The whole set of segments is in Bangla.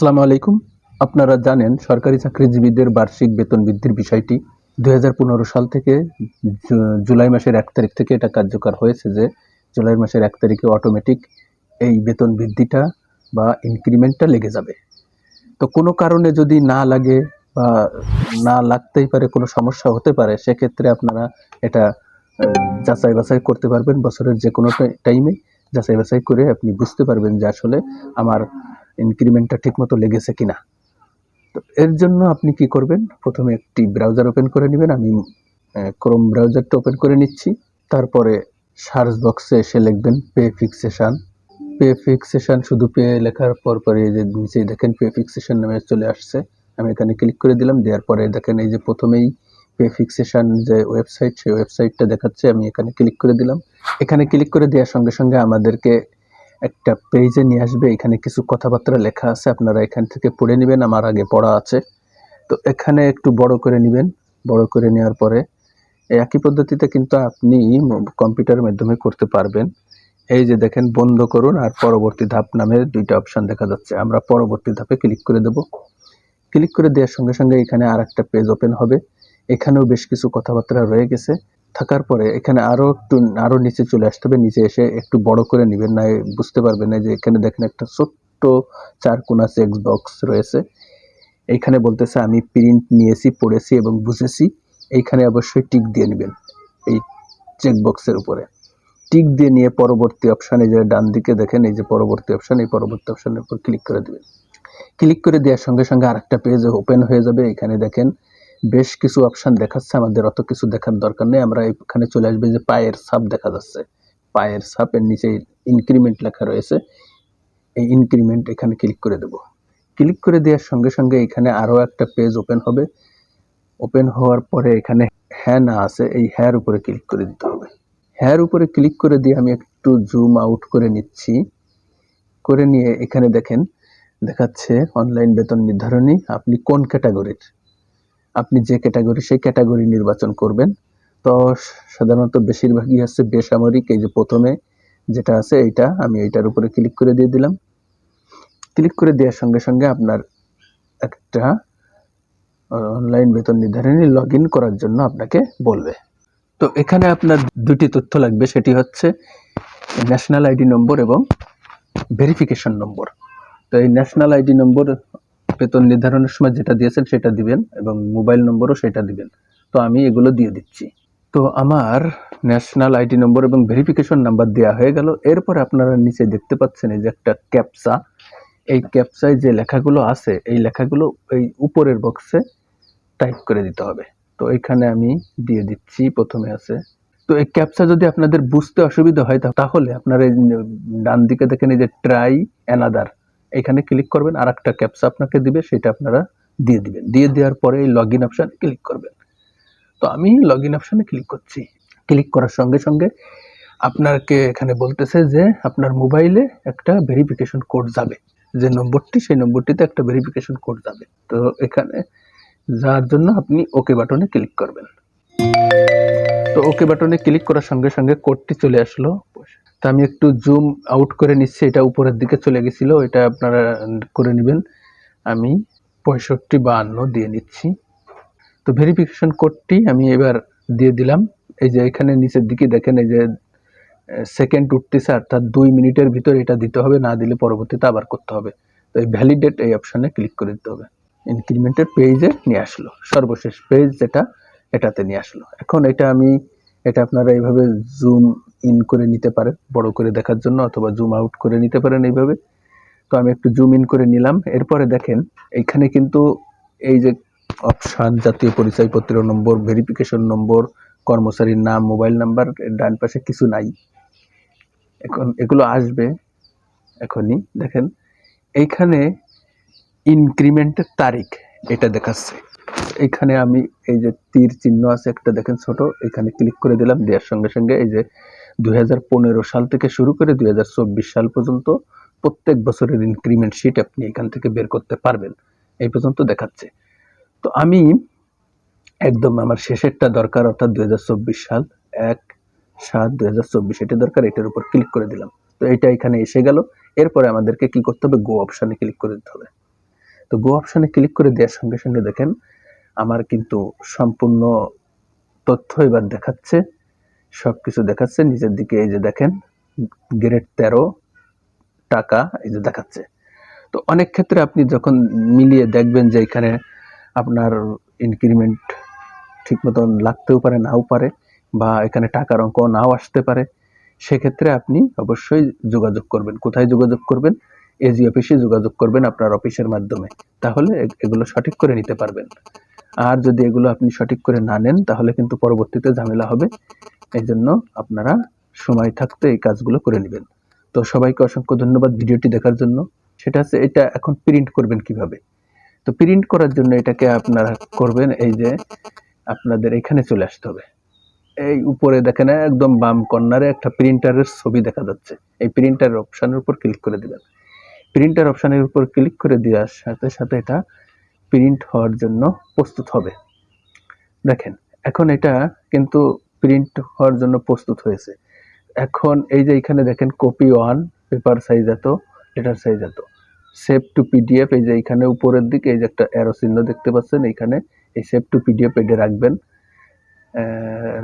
আসসালামু আলাইকুম। আপনারা জানেন সরকারি চাকরিজীবীদের বার্ষিক বেতন বৃদ্ধির বিষয়টি। দু হাজার পনেরো সাল থেকে জুলাই মাসের এক তারিখ থেকে এটা কার্যকর হয়েছে যে, জুলাই মাসের এক তারিখে অটোমেটিক এই বেতন বৃদ্ধিটা বা ইনক্রিমেন্টটা লেগে যাবে। তো কোনো কারণে যদি না লাগে বা না লাগতেই পারে, কোনো সমস্যা হতে পারে, সেক্ষেত্রে আপনারা এটা যাচাই বাছাই করতে পারবেন। বছরের যে কোনো টাইমে যাচাই বাছাই করে আপনি বুঝতে পারবেন যে আসলে আমার ইনক্রিমেন্টটা ঠিকমতো লেগেছে কিনা। তো এর জন্য আপনি কি করবেন? প্রথমে একটি ব্রাউজার ওপেন করে নেবেন। আমি ক্রোম ব্রাউজারটা ওপেন করে নিচ্ছি। তারপরে সার্চ বক্সে এসে লিখবেন পে ফিক্সেশন পে ফিক্সেশন শুধু পে লেখার পর পরে যে নিচে দেখেন পে ফিক্সেশন নামে চলে আসছে। আমি এখানে ক্লিক করে দিলাম। দেওয়ার পরে দেখেন এই যে প্রথমেই পে ফিক্সেশন যে ওয়েবসাইট সেই ওয়েবসাইটটা দেখাচ্ছে। আমি এখানে ক্লিক করে দিলাম। এখানে ক্লিক করে দেওয়ার সঙ্গে সঙ্গে আমাদেরকে একটা পেজে নিয়ে আসবে, এখানে কিছু কথাবার্তা লেখা আছে, আপনারা এখান থেকে পড়ে নেবেন, আমার আগে পড়া আছে। তো এখানে একটু বড় করে নেবেন, বড় করে নেওয়ার পরে একই পদ্ধতিতে কিন্তু আপনি কম্পিউটারের মাধ্যমে করতে পারবেন। এই যে দেখেন, বন্ধ করুন আর পরবর্তী ধাপ নামে দুইটা অপশন দেখা যাচ্ছে। আমরা পরবর্তী ধাপে ক্লিক করে দেব। ক্লিক করে দেওয়ার সঙ্গে সঙ্গে এখানে আর একটা পেজ ওপেন হবে। এখানেও বেশ কিছু কথাবার্তা রয়ে গেছে। থাকার পরে এখানে আরও একটু, আরও নিচে চলে আসতে হবে। নিচে এসে একটু বড় করে নেবেন না বুঝতে পারবেন না যে এখানে দেখেন একটা ছোট্ট চার কোনা চেক বক্স রয়েছে। এইখানে বলতেছে, আমি প্রিন্ট নিয়েছি, পড়েছি এবং বুঝেছি। এইখানে অবশ্যই টিক দিয়ে নেবেন এই চেক বক্সের উপরে। টিক দিয়ে নিয়ে পরবর্তী অপশানে যে ডান দিকে দেখেন, এই যে পরবর্তী অপশান, এই পরবর্তী অপশানের উপর ক্লিক করে দেবেন। ক্লিক করে দেওয়ার সঙ্গে সঙ্গে আরেকটা পেজ ওপেন হয়ে যাবে। এখানে দেখেন বেশ কিছু অপশন দেখাচ্ছে, আমাদের অত কিছু দেখার দরকার নেই। আমরা এখানে চলে আসবে যে পায়ের সাপ দেখা যাচ্ছে। পায়ের সাপের নিচে ইনক্রিমেন্ট লেখা রয়েছে। এই ইনক্রিমেন্ট এখানে ক্লিক করে দেব। ক্লিক করে দেওয়ার সঙ্গে সঙ্গে এখানে আরও একটা পেজ ওপেন হবে। ওপেন হওয়ার পরে এখানে হ্যাঁ না আছে, এই হ্যার উপরে ক্লিক করে দিতে হবে। হ্যার উপরে ক্লিক করে দিয়ে আমি একটু জুম আউট করে নিচ্ছি। করে নিয়ে এখানে দেখেন, দেখাচ্ছে অনলাইন বেতন নির্ধারণী। আপনি কোন ক্যাটাগরির আপনি যে ক্যাটাগরি সেই ক্যাটাগরি নির্বাচন করবেন। তো সাধারণত বেশিরভাগই হচ্ছে বেসামরিক, এই যে প্রথমে যেটা আছে এইটা, আমি এইটার উপরে ক্লিক করে দিয়ে দিলাম। ক্লিক করে দেওয়ার সঙ্গে সঙ্গে আপনার একটা অনলাইন বেতন নির্ধারণী লগ করার জন্য আপনাকে বলবে। তো এখানে আপনার দুটি তথ্য লাগবে, সেটি হচ্ছে ন্যাশনাল আইডি নম্বর এবং ভেরিফিকেশন নম্বর তো এই ন্যাশনাল আইডি নম্বর বেতন নির্ধারণের সময় যেটা দিয়েছেন সেটা দিবেন এবং মোবাইল নম্বরও সেটা দিবেন। তো আমি এগুলো দিয়ে দিচ্ছি। তো আমার ন্যাশনাল আইডি নম্বর এবং ভেরিফিকেশন নাম্বার দেওয়া হয়ে গেল। এরপর আপনারা নিচে দেখতে পাচ্ছেন এই যে একটা ক্যাপসা এই ক্যাপসায় যে লেখাগুলো আছে, এই লেখাগুলো এই উপরের বক্সে টাইপ করে দিতে হবে। তো এখানে আমি দিয়ে দিচ্ছি, প্রথমে আছে। তো এই ক্যাপসা যদি আপনাদের বুঝতে অসুবিধা হয়, তাহলে আপনারা ডান দিকে দেখেন এই যে ট্রাই অ্যানাদার এখানে ক্লিক করবেন আর একটা ক্যাপসা আপনাকে দিবে, সেটা আপনারা দিয়ে দিবেন। দিয়ে দেওয়ার পরে এই লগ ইন অপশানে ক্লিক করবেন। তো আমি লগ ইন অপশানে ক্লিক করছি। ক্লিক করার সঙ্গে সঙ্গে আপনাকে এখানে বলতেছে যে আপনার মোবাইলে একটা ভেরিফিকেশন কোড যাবে। যে নম্বরটি, সেই নম্বরটিতে একটা ভেরিফিকেশন কোড যাবে। তো এখানে যার জন্য আপনি ওকে বাটনে ক্লিক করবেন। তো ওকে বাটনে ক্লিক করার সঙ্গে সঙ্গে কোডটি চলে আসলো। তো আমি একটু জুম আউট করে নিচ্ছি, এটা উপরের দিকে চলে গেছিল, এটা আপনারা করে নেবেন। আমি পঁয়ষট্টি বাহান্ন দিয়ে নিচ্ছি। তো ভেরিফিকেশন কোডটি আমি এবার দিয়ে দিলাম। এই যে এখানে নিচের দিকে দেখেন, এই যে সেকেন্ড উঠতেছে অর্থাৎ দুই মিনিটের ভিতর এটা দিতে হবে, না দিলে পরবর্তীতে আবার করতে হবে। তো এই ভ্যালিডেট এই অপশানে ক্লিক করে দিতে হবে। ইনক্রিমেন্টের পেজে নিয়ে আসলো। সর্বশেষ পেজ যেটা, এটাতে নিয়ে আসলো। এখন এটা আমি এটা আপনারা এইভাবে জুম ইন করে নিতে পারেন, বড় করে দেখার জন্য অথবা জুম আউট করে নিতে পারেন এইভাবে। তো আমি একটু জুম ইন করে নিলাম। এরপরে দেখেন এইখানে কিন্তু এই যে অপশান জাতীয় পরিচয়পত্র নম্বর ভেরিফিকেশন নম্বর, কর্মচারীর নাম মোবাইল নাম্বার ডান পাশে কিছু নাই। এখন এগুলো আসবে এখনই, দেখেন। এইখানে ইনক্রিমেন্টের তারিখ এটা দেখাচ্ছে। এখানে আমি এই যে তীর চিহ্ন আছে একটা দেখেন ছোট, এখানে ক্লিক করে দিলাম, দেওয়ার সঙ্গে সঙ্গে এই যে দুই সাল থেকে শুরু করে দুই সাল পর্যন্ত প্রত্যেক বছরের ইনক্রিমেন্ট শিট আপনি এখান থেকে বের করতে পারবেন। এই পর্যন্ত দেখাচ্ছে। তো আমি একদম আমার শেষেরটা দরকার, অর্থাৎ দুই হাজার চব্বিশ সাল, এক, সাত, দুই হাজার চব্বিশ, এটা দরকার, এটার উপর ক্লিক করে দিলাম। তো এটা এখানে এসে গেল। এরপরে আমাদেরকে কি করতে হবে? গো অপশানে ক্লিক করে দিতে হবে। তো গো অপশানে ক্লিক করে দেওয়ার সঙ্গে সঙ্গে দেখেন আমার কিন্তু সম্পূর্ণ তথ্য এবার দেখাচ্ছে সব কিছু দেখাচ্ছে। নিচের দিকে এই যে দেখেন, গ্রেড তেরো টাকা এই যে দেখাচ্ছে। তো অনেক ক্ষেত্রে আপনি যখন মিলিয়ে দেখবেন যে এখানে আপনার ইনক্রিমেন্ট ঠিক মতন লাগতেও পারে, নাও পারে, বা এখানে টাকার অঙ্ক নাও আসতে পারে, সেক্ষেত্রে আপনি অবশ্যই যোগাযোগ করবেন। কোথায় যোগাযোগ করবেন? এজি অফিসে যোগাযোগ করবেন আপনার অফিসের মাধ্যমে। তাহলে এগুলো সঠিক করে নিতে পারবেন। আর যদি এগুলো আপনি সঠিক করে না নেন, তাহলে কিন্তু পরবর্তীতে ঝামেলা হবে। এই জন্য আপনারা সময় থাকতে এই কাজগুলো করে নেবেন। তো সবাইকে অসংখ্য ধন্যবাদ ভিডিওটি দেখার জন্য। সেটা হচ্ছে, এটা এখন প্রিন্ট করবেন কীভাবে? তো প্রিন্ট করার জন্য এটাকে আপনারা করবেন, এই যে আপনাদের এখানে চলে আসতে হবে। এই উপরে দেখেন, একদম বাম কর্নারে একটা প্রিন্টারের ছবি দেখা যাচ্ছে। এই প্রিন্টার অপশনের উপর ক্লিক করে দিবেন। প্রিন্টার অপশনের উপর ক্লিক করে দেওয়ার সাথে সাথে এটা প্রিন্ট হওয়ার জন্য প্রস্তুত হবে। দেখেন, এখন এটা কিন্তু প্রিন্ট হওয়ার জন্য প্রস্তুত হয়েছে। এখন এই যে এখানে দেখেন কপি ওয়ান পেপার সাইজ এত লেটার সাইজ এত। সেভ টু পিডিএফ এই যে এখানে উপরের দিকে এই যে একটা অ্যারো চিহ্ন দেখতে পাচ্ছেন এইখানে এই সেভ টু পিডিএফ এটা রাখবেন।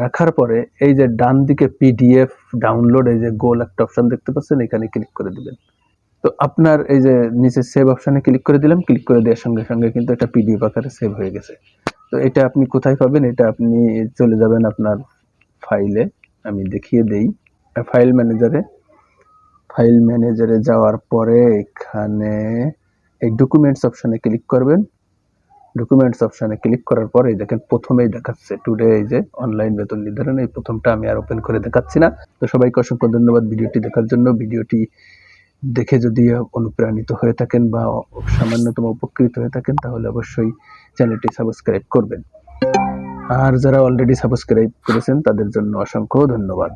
রাখার পরে এই যে ডান দিকে পিডিএফ ডাউনলোড এই যে গোল একটা অপশন দেখতে পাচ্ছেন, এখানে ক্লিক করে দিবেন। তো আপনার এই যে নিচে সেভ অপশানে ক্লিক করে দিলাম ক্লিক করে দেওয়ার সঙ্গে সঙ্গে কিন্তু এটা পিডিএফ আকারে সেভ হয়ে গেছে। তো এটা আপনি কোথায় পাবেন? এটা আপনি চলে যাবেন আপনার ফাইলে আমি দেখিয়ে দেই। ফাইল ম্যানেজারে ফাইল ম্যানেজারে যাওয়ার পরে এখানে এই ডকুমেন্টস অপশানে ক্লিক করবেন। ডকুমেন্টস অপশানে ক্লিক করার পরে দেখেন প্রথমেই দেখাচ্ছে টুডে এই যে অনলাইন বেতন নির্ধারণ এই প্রথমটা আমি আর ওপেন করে দেখাচ্ছি না। তো সবাইকে অসংখ্য ধন্যবাদ ভিডিওটি দেখার জন্য। ভিডিওটি দেখে যদি অনুপ্রাণিত হয়ে থাকেন বা সামান্যতম উপকৃত হয়ে থাকেন, তাহলে অবশ্যই চ্যানেলটি সাবস্ক্রাইব করবেন। আর যারা অলরেডি সাবস্ক্রাইব করেছেন, তাদের জন্য অসংখ্য ধন্যবাদ।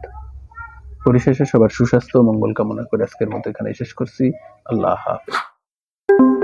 পরিশেষে সবার সুস্বাস্থ্য মঙ্গল কামনা করে আজকের মতো এখানে শেষ করছি। আল্লাহ হাফেজ।